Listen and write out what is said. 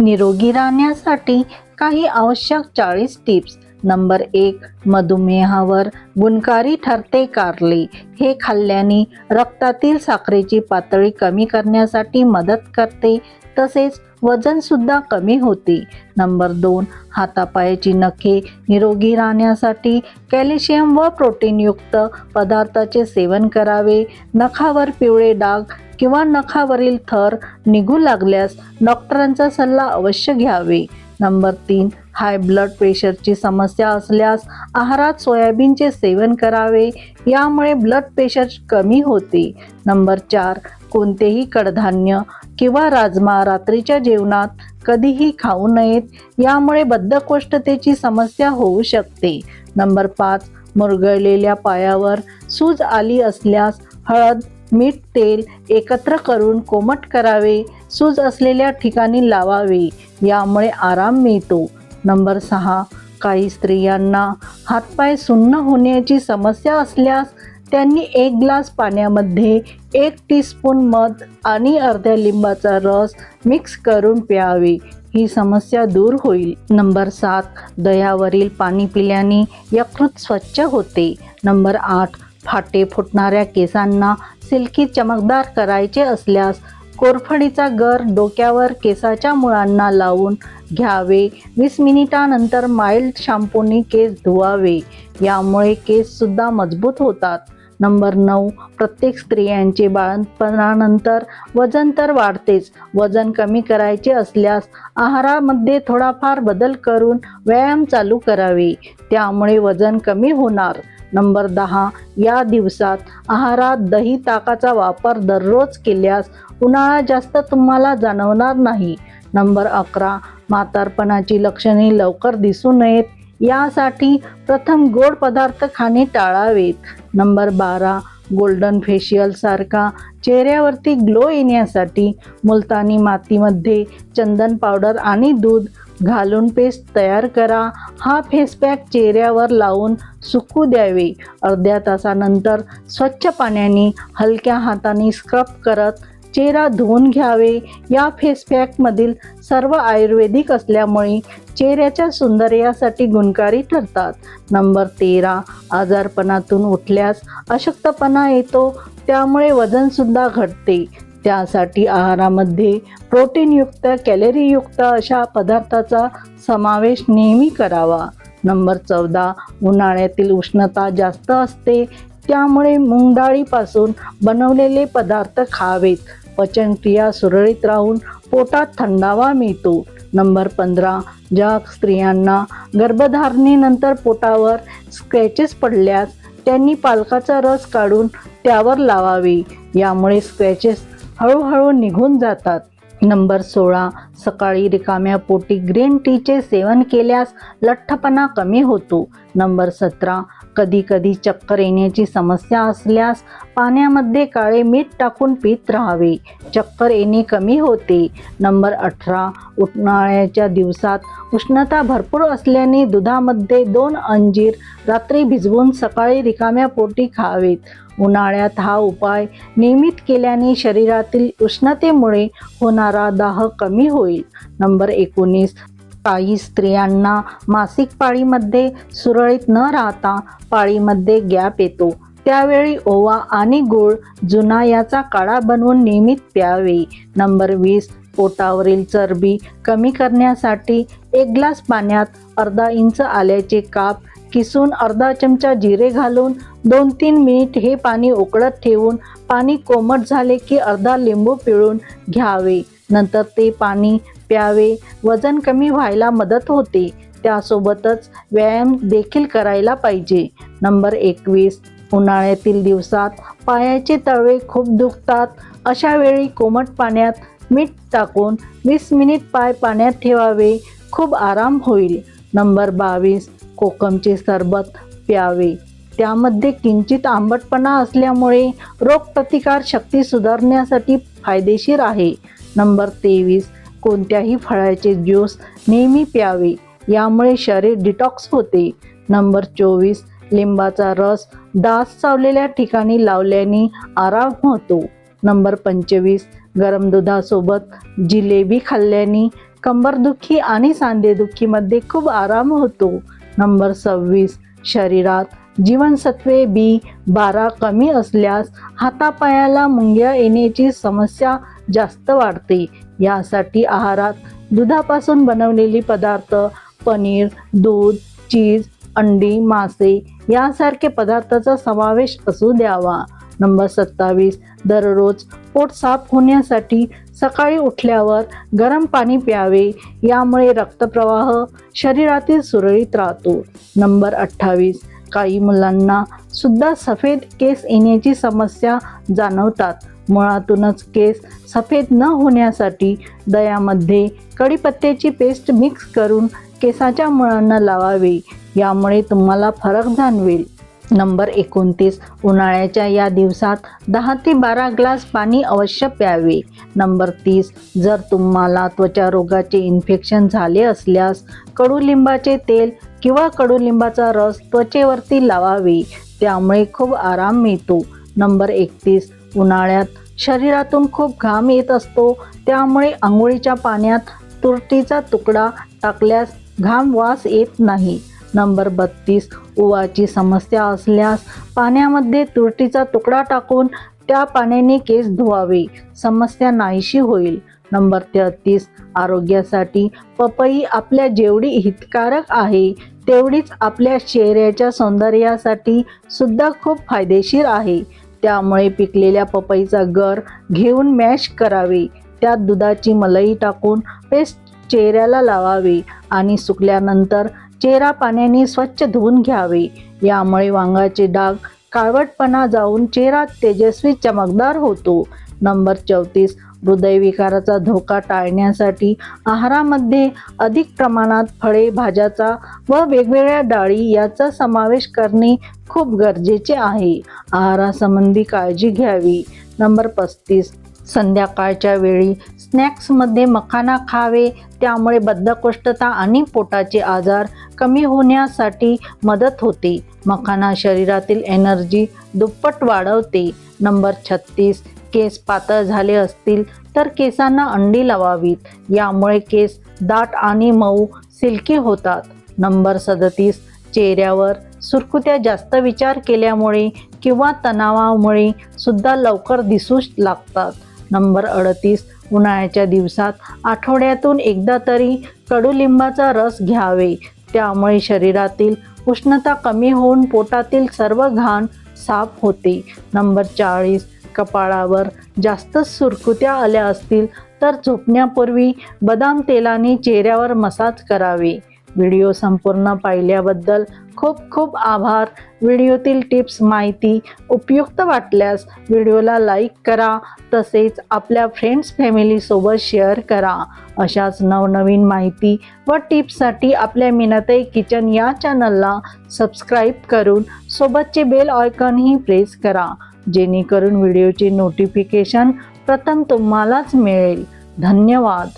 निरोगी राहण्यासाठी काही आवश्यक चाळीस टिप्स. नंबर एक मधुमेहावर गुणकारी ठरते कारले. हे खाल्ल्याने रक्तातील साखरेची पातळी कमी करण्यासाठी मदत करते तसेच वजनसुद्धा कमी होते. नंबर दोन हातापायाची नखे निरोगी राहण्यासाठी कॅल्शियम व प्रोटीनयुक्त पदार्थाचे सेवन करावे. नखावर पिवळे डाग किंवा नखावरील थर निघू लागल्यास डॉक्टरांचा सल्ला अवश्य घ्यावे. नंबर तीन हाय ब्लड प्रेशरची समस्या असल्यास आहारात सोयाबीनचे सेवन करावे यामुळे ब्लड प्रेशर कमी होते. नंबर चार कोणतेही कडधान्य किंवा राजमा रात्रीच्या जेवणात कधीही खाऊ नयेत यामुळे बद्धकोष्ठतेची समस्या होऊ शकते. नंबर पाच मुरगळलेल्या पायावर सूज आली असल्यास हळद मीठ तेल एकत्र करून कोमट करावे सूज असलेल्या ठिकाणी लावावे यामुळे आराम मिळतो. नंबर सहा काही स्त्रियांना हातपाय सुन्न होण्याची समस्या असल्यास त्यांनी एक ग्लास पाण्यामध्ये एक टीस्पून मध आणि अर्ध्या लिंबाचा रस मिक्स करून प्यावे. ही समस्या दूर होईल. नंबर सात दह्यावरील पाणी पिल्याने यकृत स्वच्छ होते. नंबर आठ फाटे फुटणाऱ्या केसांना सिल्की चमकदार करायचे असल्यास कोरफडीचा गर डोक्यावर केसाच्या मुळांना लावून घ्यावे. वीस मिनिटानंतर माइल्ड शॅम्पूने केस धुवावे. यामुळे केससुद्धा मजबूत होतात. नंबर नऊ प्रत्येक स्त्रियांचे बाळंतपणानंतर वजन तर वाढतेच. वजन कमी करायचे असल्यास आहारामध्ये थोडाफार बदल करून व्यायाम चालू करावे. त्यामुळे वजन कमी होणार. नंबर दहा या दिवसात आहारात दही ताकाचा वापर दररोज केल्यास उन्हाळा जास्त तुम्हाला जाणवणार नाही. नंबर अकरा म्हातारपणाची लक्षणे लवकर दिसू नयेत यासाठी प्रथम गोड पदार्थ खाणे टाळावेत. नंबर बारा गोल्डन फेशियल सारखा चेहऱ्यावरती ग्लो येण्यासाठी मुलतानी मातीमध्ये चंदन पावडर आणि दूध घालून पेस्ट तयार करा. हा फेसपॅक चेहऱ्यावर लावून सुकू द्यावे. अर्ध्या तासानंतर स्वच्छ पाण्याने हलक्या हाताने स्क्रब करत चेहरा धुवून घ्यावे. या फेसपॅकमधील सर्व आयुर्वेदिक असल्यामुळे चेहऱ्याच्या सौंदर्यासाठी गुणकारी ठरतात. नंबर तेरा आजारपणातून उठल्यास अशक्तपणा येतो. त्यामुळे वजनसुद्धा घटते. त्यासाठी आहारामध्ये प्रोटीनयुक्त कॅलरीयुक्त अशा पदार्थाचा समावेश नेहमी करावा. नंबर चौदा उन्हाळ्यातील उष्णता जास्त असते त्यामुळे मुंगडाळीपासून बनवलेले पदार्थ खावेत. पचनक्रिया सुरळीत राहून पोटात थंडावा मिळतो. नंबर पंधरा ज्या स्त्रियांना गर्भधारणेनंतर पोटावर स्क्रॅचेस पडल्यास त्यांनी पालकाचा रस काढून त्यावर लावावे. यामुळे स्क्रॅचेस हळूहळू निघून जातात. नंबर सोळा सकाळी रिकाम्या पोटी ग्रीन टीचे सेवन केल्यास लठ्ठपणा कमी होतो. नंबर सतरा कधी कधी चक्कर येण्याची समस्या असल्यास पाण्यामध्ये काळे मीठ टाकून पित राहावे. चक्कर येणे कमी होते. नंबर अठरा उन्हाळ्याच्या दिवसात उष्णता भरपूर असल्याने दुधामध्ये दोन अंजीर रात्री भिजवून सकाळी रिकाम्या पोटी खावेत. उन्हाळ्यात हा उपाय नियमित केल्याने शरीरातील उष्णतेमुळे होणारा दाह कमी होईल. नंबर एकोणीस काही स्त्रियांना मासिक पाळीमध्ये सुरळीत न राहता पाळीमध्ये गॅप येतो. त्यावेळी ओवा आणि गूळ जुना याचा काळा बनवून नियमित प्यावे. नंबर वीस पोटावरील चरबी कमी करण्यासाठी एक ग्लास पाण्यात अर्धा इंच आल्याचे काप किसून अर्धा चमचा जिरे घालून दोन तीन मिनिट हे पाणी उकळत ठेवून पाणी कोमट झाले की अर्धा लिंबू पिळून घ्यावे. नंतर ते पाणी प्यावे. वजन कमी व्हायला मदत होते. त्यासोबतच व्यायाम देखील करायला पाहिजे. नंबर एकवीस उन्हाळ्यातील दिवसात पायाचे तळवे खूप दुखतात. अशा वेळी कोमट पाण्यात मीठ टाकून वीस मिनिट पाय पाण्यात ठेवावे. खूप आराम होईल. नंबर बावीस कोकमचे सरबत प्यावे. त्यामध्ये किंचित आंबटपणा असल्यामुळे रोगप्रतिकार शक्ती सुधारण्यासाठी फायदेशीर आहे. नंबर तेवीस कोणत्याही फळाचे ज्यूस नेहमी प्यावे यामुळे शरीर डिटॉक्स होते. नंबर चोवीस लिंबाचा रस डास चावलेल्या ठिकाणी लावल्याने आराम होतो. नंबर पंचवीस गरम दुधासोबत जिलेबी खाल्ल्याने कंबरदुखी आणि सांधेदुखीमध्ये खूप आराम होतो. नंबर सव्वीस. शरीरात जीवनसत्वे बी बारा कमी असल्यास हातापायाला मुंग्या येण्याची समस्या जास्त वाढते. यासाठी आहारात दुधापासून बनवलेली पदार्थ पनीर दूध चीज अंडी मासे यासारखे पदार्थाचा समावेश असू द्यावा. नंबर सत्तावीस. दररोज पोट साफ होण्यासाठी सकाळी उठल्यावर गरम पाणी प्यावे यामुळे रक्तप्रवाह शरीरातील सुरळीत राहतो. नंबर अठ्ठावीस. काही मुलांना सुद्धा सफेद केस येण्याची समस्या जाणवतात. मुळातूनच केस सफेद न होण्यासाठी दयामध्ये कढीपत्त्याची पेस्ट मिक्स करून केसाच्या मुळांना लावावे. यामुळे तुम्हाला फरक जाणवेल. नंबर एकोणतीस. उन्हाळ्याच्या या दिवसात दहा ते बारा ग्लास पाणी अवश्य प्यावे. नंबर तीस. जर तुम्हाला त्वचा रोगाचे इन्फेक्शन झाले असल्यास कडुलिंबाचे तेल किंवा कडुलिंबाचा रस त्वचेवरती लावावे. त्यामुळे खूप आराम मिळतो. नंबर एकतीस. उन्हाळ्यात शरीरातून खूप घाम येत असतो. त्यामुळे आंघोळीच्या पाण्यात तुरटीचा तुकडा टाकल्यास घाम वास येत नाही. नंबर बत्तीस. उवाची समस्या असल्यास पाण्यामध्ये तुरटीचा तुकडा टाकून त्या पाण्याने केस धुवावे. समस्या नाहीशी होईल. नंबर तेहतीस. आरोग्यासाठी पपई आपल्या जेवढी हितकारक आहे तेवढीच आपल्या चेहऱ्याच्या सौंदर्यासाठी सुद्धा खूप फायदेशीर आहे. त्यामुळे पिकलेल्या पपईचा गर घेऊन मॅश करावे. त्यात दुधाची मलई टाकून पेस्ट चेहऱ्याला लावावे आणि सुकल्यानंतर चेहरा पाण्याने स्वच्छ धुवून घ्यावे. यामुळे वांगाचे डाग काळवटपणा जाऊन चेहरा तेजस्वी चमकदार होतो. नंबर चौतीस हृदयविकाराचा धोका टाळण्यासाठी आहारामध्ये अधिक प्रमाणात फळे भाज्याचा व वेगवेगळ्या डाळी याचा समावेश करणे खूप गरजेचे आहे. आहारासंबंधी काळजी घ्यावी. नंबर पस्तीस संध्याकाळच्या वेळी स्नॅक्समध्ये मखाना खावे त्यामुळे बद्धकोष्ठता आणि पोटाचे आजार कमी होण्यासाठी मदत होते. मखाना शरीरातील एनर्जी दुप्पट वाढवते. नंबर छत्तीस केस पातळ झाले असतील तर केसांना अंडी लावावीत. यामुळे केस दाट आणि मऊ सिल्की होतात. नंबर सदतीस चेहऱ्यावर सुरकुत्या जास्त विचार केल्यामुळे किंवा तणावामुळे सुद्धा लवकर दिसू लागतात. नंबर अडतीस उन्हाळ्याच्या दिवसात आठवड्यातून एकदा तरी कडुलिंबाचा रस घ्यावे. त्यामुळे शरीरातील उष्णता कमी होऊन पोटातील सर्व घाण साफ होते. नंबर चाळीस कपाळावर जास्त सुरकुत्या आल्या असतील तर झोपण्यापूर्वी बदाम तेलाने चेहऱ्यावर मसाज करावे. व्हिडिओ संपूर्ण पाहिल्याबद्दल खूप खूप आभार. व्हिडिओतील टिप्स माहिती उपयुक्त वाटल्यास व्हिडिओला लाईक करा तसेच आपल्या फ्रेंड्स फॅमिलीसोबत शेअर करा. अशाच नवनवीन माहिती व टिप्ससाठी आपल्या मिनताई किचन या चॅनलला सबस्क्राईब करून सोबतचे बेल ऑयकॉनही प्रेस करा. जेणेकरून व्हिडिओचे नोटिफिकेशन प्रथम तुम्हालाच मिळेल. धन्यवाद.